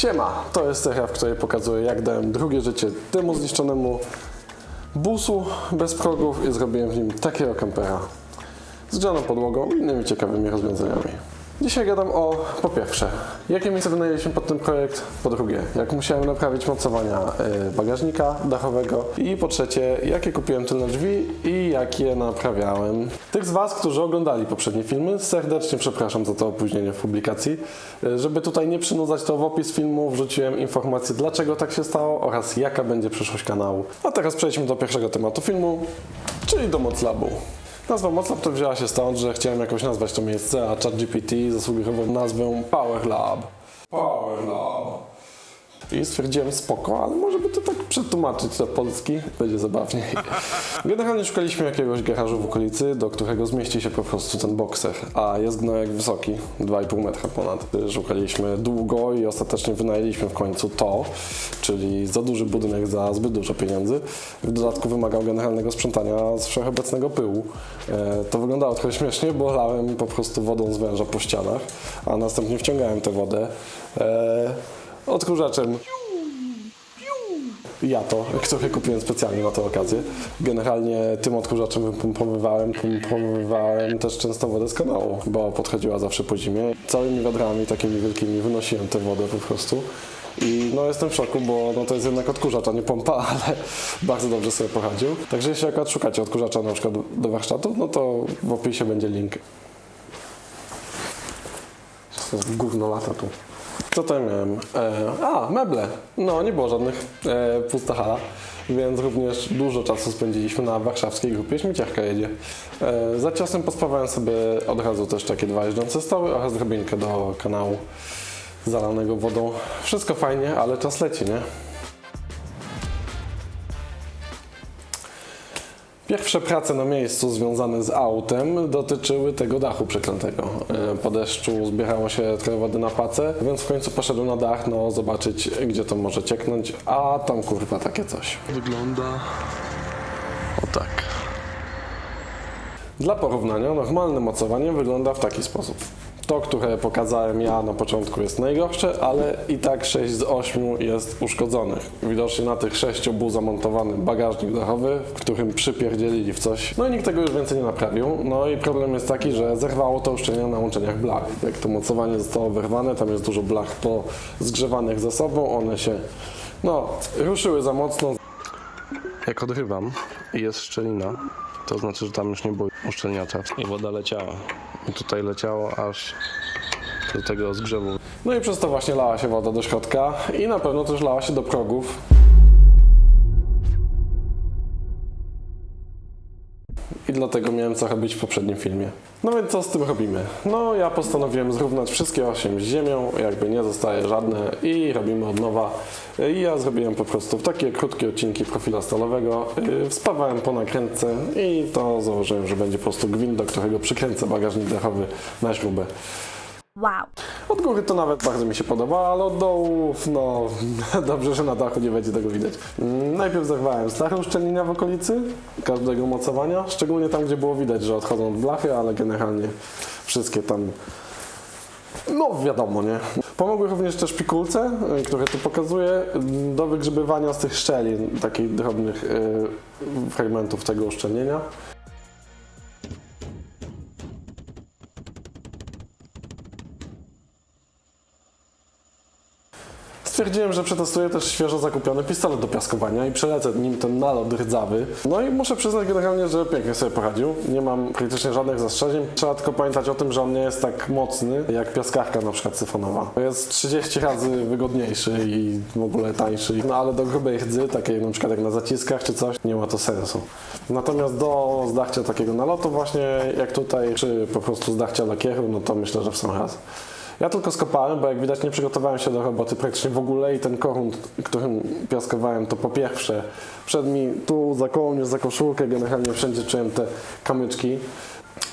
Siema, to jest seria, w której pokazuję jak dałem drugie życie temu zniszczonemu busu bez progów i zrobiłem w nim takiego kampera z grzaną podłogą i innymi ciekawymi rozwiązaniami. Dzisiaj gadam o, po pierwsze, jakie miejsce wynajęliśmy pod ten projekt, po drugie, jak musiałem naprawić mocowania y, bagażnika dachowego i po trzecie, jakie kupiłem tylne drzwi i jak je naprawiałem. Tych z Was, którzy oglądali poprzednie filmy, serdecznie przepraszam za to opóźnienie w publikacji. Y, Żeby tutaj nie przynudzać, to w opis filmu wrzuciłem informację, dlaczego tak się stało oraz jaka będzie przyszłość kanału. A teraz przejdźmy do pierwszego tematu filmu, czyli do Moclabu. Nazwa Moclab to wzięła się stąd, że chciałem jakoś nazwać to miejsce, a ChatGPT zasugerował nazwę Power Lab. Power Lab. I stwierdziłem spoko, ale może by to tak przetłumaczyć do polski, będzie zabawniej. Generalnie szukaliśmy jakiegoś garażu w okolicy, do którego zmieści się po prostu ten bokser, a jest gnojek wysoki, 2,5 metra ponad. Szukaliśmy długo i ostatecznie wynajęliśmy w końcu to, czyli za duży budynek za zbyt dużo pieniędzy. W dodatku wymagał generalnego sprzątania z wszechobecnego pyłu. E, To wyglądało trochę śmiesznie, bo lałem po prostu wodą z węża po ścianach, a następnie wciągałem tę wodę e, odkurzaczem ja to, który kupiłem specjalnie na tę okazję. Generalnie tym odkurzaczem wypompowywałem, pompowywałem też często wodę z kanału, bo podchodziła zawsze po zimie. Całymi wiadrami takimi wielkimi wynosiłem tę wodę po prostu. I no jestem w szoku, bo no to jest jednak odkurzacz, a nie pompa, ale bardzo dobrze sobie poradził. Także jeśli akurat szukacie odkurzacza na przykład do warsztatu, no to w opisie będzie link. Gówno lata tu. Co tam miałem? E, a, meble. No, nie było żadnych. E, pusta hala. Więc również dużo czasu spędziliśmy na warszawskiej grupie Śmieciarka jedzie. E, za ciosem pospawałem sobie od razu też takie dwa jeżdżące stoły oraz drabinkę do kanału zalanego wodą. Wszystko fajnie, ale czas leci, nie? Pierwsze prace na miejscu związane z autem dotyczyły tego dachu przeklętego. E, Po deszczu zbierało się trochę wody na pacę, więc w końcu poszedłem na dach, no zobaczyć gdzie to może cieknąć, a tam kurwa takie coś. Wygląda o tak. Dla porównania normalne mocowanie wygląda w taki sposób. To, które pokazałem ja na początku jest najgorsze, ale i tak 6 z 8 jest uszkodzonych. Widocznie na tych 6 był zamontowany bagażnik dachowy, w którym przypierdzielili w coś. No i nikt tego już więcej nie naprawił. No i problem jest taki, że zerwało to uszczelnienie na łączeniach blach. Jak to mocowanie zostało wyrwane, tam jest dużo blach pozgrzewanych ze sobą, one się no, ruszyły za mocno, jak odrywam i jest szczelina, to znaczy, że tam już nie było uszczelniacza i woda leciała. Tutaj leciało aż do tego zgrzewu. No i przez to właśnie lała się woda do środka i na pewno też lała się do progów. I dlatego miałem co robić w poprzednim filmie. No więc co z tym robimy? No ja postanowiłem zrównać wszystkie 8 z ziemią, jakby nie zostaje żadne i robimy od nowa. I ja zrobiłem po prostu takie krótkie odcinki profila stalowego, wspawałem po nakrętce i to założyłem, że będzie po prostu gwint, do którego przykręcę bagażnik dachowy na śrubę. Wow. Od góry to nawet bardzo mi się podoba, ale od dołu, no dobrze, że na dachu nie będzie tego widać. Mm, Najpierw zerwałem stare uszczelnienia w okolicy każdego mocowania, szczególnie tam, gdzie było widać, że odchodzą od blachy, ale generalnie wszystkie tam, no wiadomo, nie. Pomogły również też pikulce, y, które tu pokazuję, y, do wygrzebywania z tych szczeli, takich drobnych y, fragmentów tego uszczelnienia. Stwierdziłem, że przetestuję też świeżo zakupiony pistolet do piaskowania i przelecę nim ten nalot rdzawy. No i muszę przyznać generalnie, że pięknie sobie poradził. Nie mam praktycznie żadnych zastrzeżeń. Trzeba tylko pamiętać o tym, że on nie jest tak mocny jak piaskarka na przykład syfonowa. Jest 30 razy wygodniejszy i w ogóle tańszy. No ale do grubej rdzy, takiej na przykład jak na zaciskach czy coś, nie ma to sensu. Natomiast do zdachcia takiego nalotu właśnie jak tutaj, czy po prostu zdachcia lakieru, no to myślę, że w sam raz. Ja tylko skopałem, bo jak widać nie przygotowałem się do roboty praktycznie w ogóle i ten korunt, którym piaskowałem, to po pierwsze wszedł mi tu za kołnierz, za koszulkę, generalnie wszędzie czułem te kamyczki,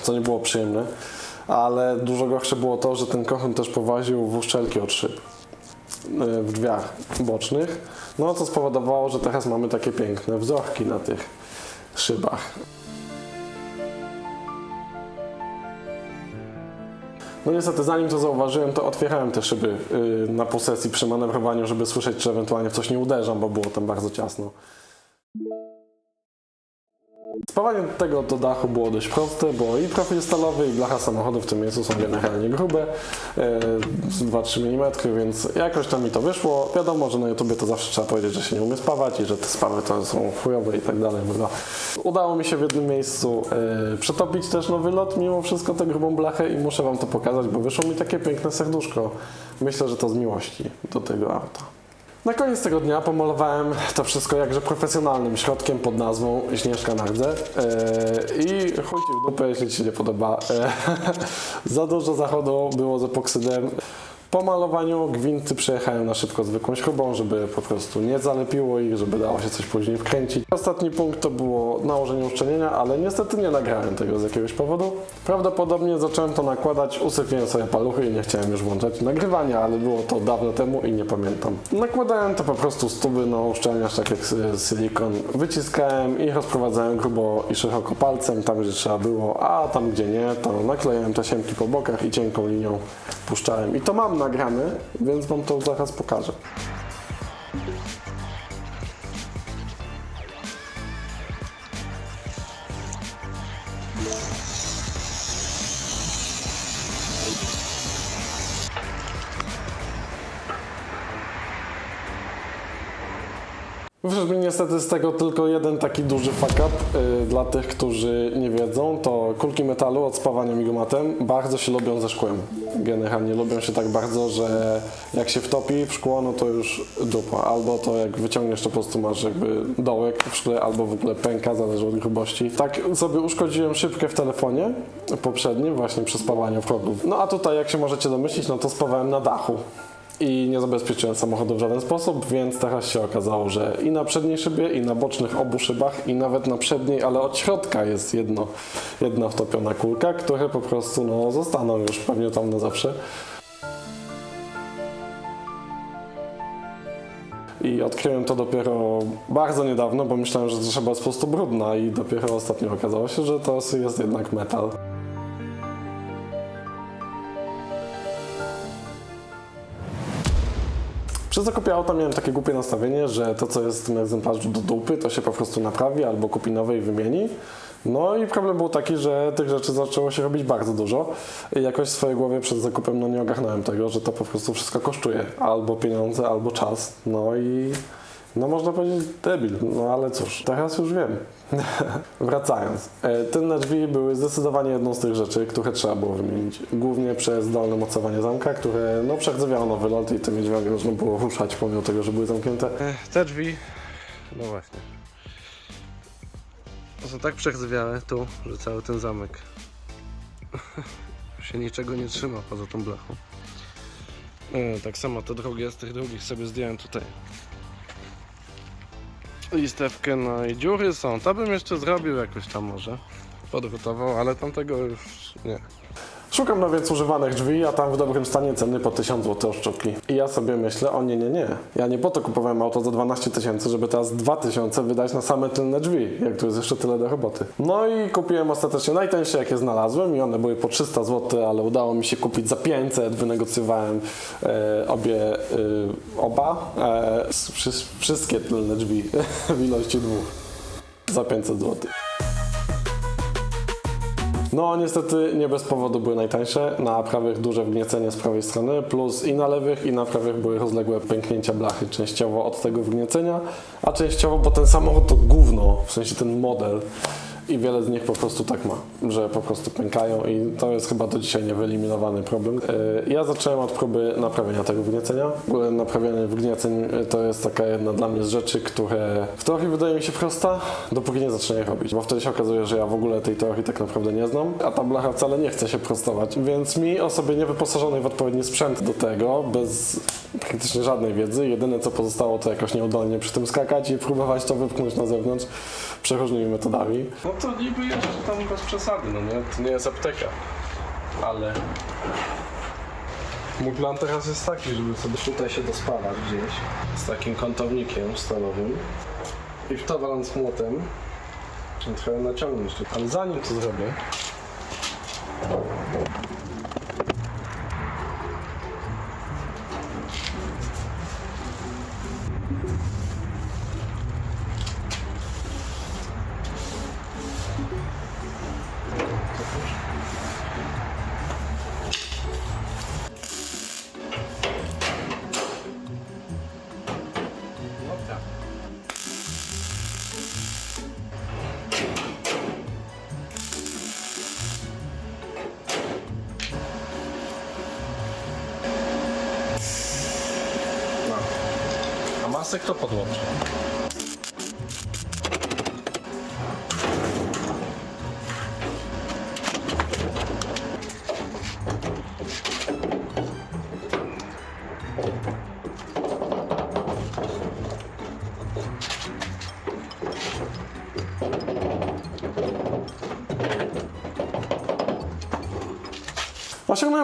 co nie było przyjemne, ale dużo gorsze było to, że ten korunt też powaził w uszczelki od szyb y, w drzwiach bocznych, no co spowodowało, że teraz mamy takie piękne wzorki na tych szybach. No niestety, zanim to zauważyłem, to otwierałem te szyby y, na posesji przy manewrowaniu, żeby słyszeć, czy ewentualnie w coś nie uderzam, bo było tam bardzo ciasno. Spawanie tego do dachu było dość proste, bo i profil stalowy, i blacha samochodu w tym miejscu są generalnie grube, e, z 2-3 mm, więc jakoś tam mi to wyszło. Wiadomo, że na YouTubie to zawsze trzeba powiedzieć, że się nie umie spawać i że te spawy to są chujowe i tak dalej. bla. Udało mi się w jednym miejscu e, przetopić też nowy lot, mimo wszystko tę grubą blachę i muszę Wam to pokazać, bo wyszło mi takie piękne serduszko. Myślę, że to z miłości do tego auta. Na koniec tego dnia pomalowałem to wszystko jakże profesjonalnym środkiem pod nazwą Śnieżka na rdze. Eee, I chuj ci w dupę, jeśli Ci się nie podoba. Eee, za dużo zachodu było z epoksydem. Po malowaniu gwinty przejechałem na szybko zwykłą śrubą, żeby po prostu nie zalepiło ich, żeby dało się coś później wkręcić. Ostatni punkt to było nałożenie uszczelnienia, ale niestety nie nagrałem tego z jakiegoś powodu. Prawdopodobnie zacząłem to nakładać, usypiłem sobie paluchy i nie chciałem już włączać nagrywania, ale było to dawno temu i nie pamiętam. Nakładałem to po prostu stuby na uszczelniacz, tak jak silikon. Wyciskałem i rozprowadzałem grubo i szeroko palcem, tam gdzie trzeba było, a tam gdzie nie, to naklejałem tasiemki po bokach i cienką linią puszczałem. I to mam nagrane, więc Wam to zaraz pokażę. Wyszedł niestety z tego tylko jeden taki duży fuck up. Yy, dla tych, którzy nie wiedzą, to kulki metalu od spawania migumatem bardzo się lubią ze szkłem. Generalnie lubią się tak bardzo, że jak się wtopi w szkło, no to już dupa. Albo to jak wyciągniesz, to po prostu masz jakby dołek w szkle, albo w ogóle pęka, zależy od grubości. Tak sobie uszkodziłem szybkę w telefonie poprzednim, właśnie przy spawaniu progów. No a tutaj, jak się możecie domyślić, no to spawałem na dachu i nie zabezpieczyłem samochodu w żaden sposób, więc teraz się okazało, że i na przedniej szybie, i na bocznych obu szybach, i nawet na przedniej, ale od środka jest jedno, jedna wtopiona kulka, które po prostu no, zostaną już pewnie tam na zawsze. I odkryłem to dopiero bardzo niedawno, bo myślałem, że to szyba jest po prostu brudna i dopiero ostatnio okazało się, że to jest jednak metal. Przy zakupie auta miałem takie głupie nastawienie, że to, co jest w tym egzemplarzu do dupy, to się po prostu naprawi albo kupi nowe i wymieni. No i problem był taki, że tych rzeczy zaczęło się robić bardzo dużo. I jakoś w swojej głowie przed zakupem no, nie ogarnąłem tego, że to po prostu wszystko kosztuje. Albo pieniądze, albo czas. No i no można powiedzieć debil, no ale cóż, teraz już wiem. Wracając, e, tylne drzwi były zdecydowanie jedną z tych rzeczy, które trzeba było wymienić. Głównie przez dolne mocowanie zamka, które no przerdzewiało nowy lot i tymi drzwiami można było ruszać pomimo tego, że były zamknięte. Te drzwi, no właśnie, są tak przechzwiałe tu, że cały ten zamek się niczego nie trzyma poza tą blachą. E, tak samo te drugie, z tych drugich sobie zdjąłem tutaj listewkę, no i dziury są. To bym jeszcze zrobił jakoś tam może, podrutował, ale tamtego już nie. Szukam no więc używanych drzwi, a tam w dobrym stanie ceny po 1000 zł sztuki. I ja sobie myślę, o nie, nie, nie. Ja nie po to kupowałem auto za 12 tysięcy, żeby teraz 2000 wydać na same tylne drzwi, jak tu jest jeszcze tyle do roboty. No i kupiłem ostatecznie najtańsze, jakie znalazłem i one były po 300 zł, ale udało mi się kupić za 500, wynegocjowałem e, obie, e, oba, e, wszy- wszystkie tylne drzwi w ilości dwóch za 500 zł. No niestety nie bez powodu były najtańsze. Na prawych duże wgniecenie z prawej strony, plus i na lewych i na prawych były rozległe pęknięcia blachy, częściowo od tego wgniecenia, a częściowo, bo ten samochód to gówno, w sensie ten model. I wiele z nich po prostu tak ma, że po prostu pękają i to jest chyba do dzisiaj niewyeliminowany problem. Yy, Ja zacząłem od próby naprawienia tego wgniecenia. W ogóle Naprawianie wgnieceń yy, to jest taka jedna dla mnie z rzeczy, które w teorii wydaje mi się prosta, dopóki nie zacznę je robić, bo wtedy się okazuje, że ja w ogóle tej teorii tak naprawdę nie znam, a ta blacha wcale nie chce się prostować, więc mi osobie niewyposażonej w odpowiedni sprzęt do tego, bez praktycznie żadnej wiedzy, jedyne co pozostało to jakoś nieudolnie przy tym skakać i próbować to wypchnąć na zewnątrz przeróżnymi metodami. No to niby jeszcze tam bez przesady, no nie? To nie jest apteka, ale... Mój plan teraz jest taki, żeby sobie tutaj się dospawać gdzieś z takim kątownikiem stalowym i w to waląc młotem trochę naciągnąć. Ale zanim to zrobię, masek, to podłączę. Osiągnąłem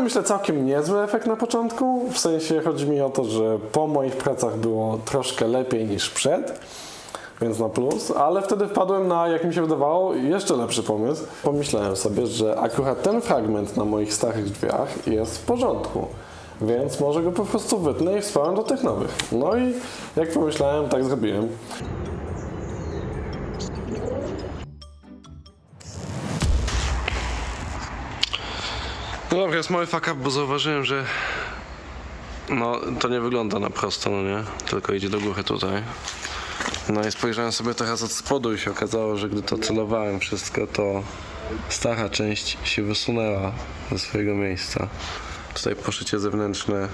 myślę całkiem niezły efekt na początku. W sensie chodzi mi o to, że po moich pracach było troszkę lepiej niż przed, więc na plus, ale wtedy wpadłem na, jak mi się wydawało, jeszcze lepszy pomysł. Pomyślałem sobie, że akurat ten fragment na moich starych drzwiach jest w porządku. Więc może go po prostu wytnę i wspałem do tych nowych. No i jak pomyślałem, tak zrobiłem. No dobra, jest mały fuck up, bo zauważyłem, że no to nie wygląda na prosto, no nie? Tylko idzie do góry tutaj. No i spojrzałem sobie teraz od spodu i się okazało, że gdy to celowałem wszystko, to stara część się wysunęła ze swojego miejsca. Tutaj poszycie zewnętrzne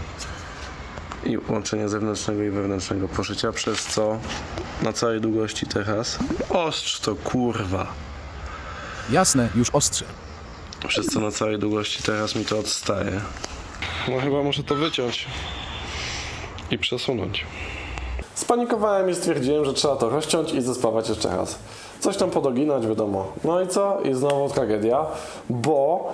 i łączenie zewnętrznego i wewnętrznego poszycia, przez co na całej długości teraz ostrz to kurwa. Jasne, już ostrze. Przez co na całej długości teraz mi to odstaje. No chyba muszę to wyciąć i przesunąć. Spanikowałem i stwierdziłem, że trzeba to rozciąć i zespawać jeszcze raz. Coś tam podoginać, wiadomo. No i co? I znowu tragedia, bo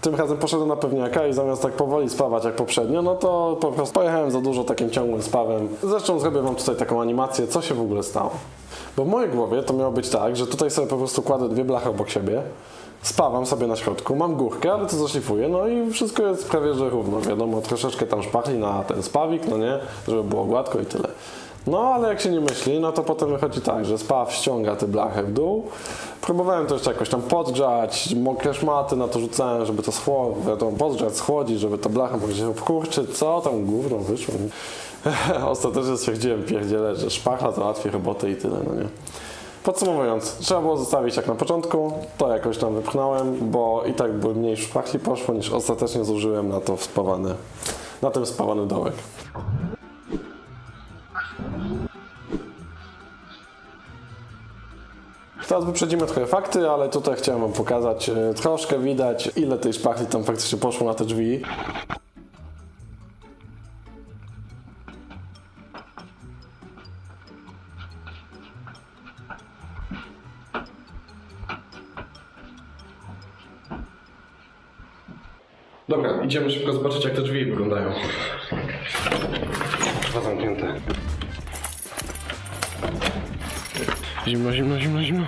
tym razem poszedłem na pewniaka i zamiast tak powoli spawać jak poprzednio, no to po prostu pojechałem za dużo takim ciągłym spawem. Zresztą zrobię wam tutaj taką animację, co się w ogóle stało. Bo w mojej głowie to miało być tak, że tutaj sobie po prostu kładę dwie blachy obok siebie, spawam sobie na środku, mam górkę, ale to zaszlifuję, no i wszystko jest prawie że równo, wiadomo, troszeczkę tam szpachli na ten spawik, no nie, żeby było gładko i tyle. No, ale jak się nie myśli, no to potem wychodzi tak, że spaw ściąga tę blachę w dół. Próbowałem to jeszcze jakoś tam podgrzać, mokre szmaty na to rzucałem, żeby to schło, podgrzać, schłodzić, żeby ta blacha mogła się obkurczyć, co tam gówno wyszło. Ostatecznie stwierdziłem, pierdzielę, że szpachla załatwi robotę i tyle, no nie. Podsumowując, trzeba było zostawić jak na początku, to jakoś tam wypchnąłem, bo i tak by mniej szpachli poszło niż ostatecznie zużyłem na to spawany, na tym spawany dołek. Teraz wyprzedzimy trochę fakty, ale tutaj chciałem wam pokazać, e, troszkę widać ile tej szpachli tam faktycznie poszło na te drzwi. Dobra, idziemy szybko zobaczyć jak te drzwi wyglądają. Dwa zamknięte. Zimno, zimno, zimno, zimno.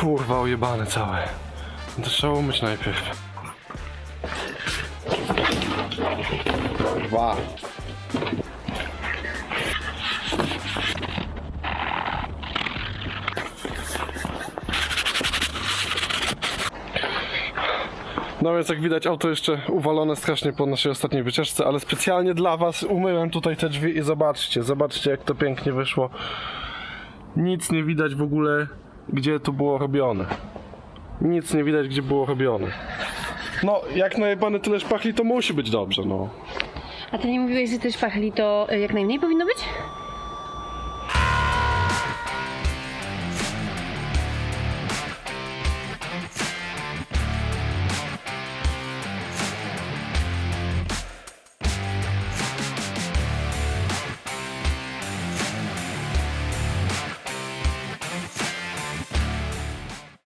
Kurwa, ojebane całe. To trzeba umyć najpierw. Dwa. No więc jak widać auto jeszcze uwalone strasznie po naszej ostatniej wycieczce, ale specjalnie dla was umyłem tutaj te drzwi i zobaczcie, zobaczcie jak to pięknie wyszło. Nic nie widać w ogóle, gdzie to było robione. Nic nie widać, gdzie było robione. No, jak najebane tyle szpachli, to musi być dobrze, no. A ty nie mówiłeś, że te szpachli to y, jak najmniej powinno być?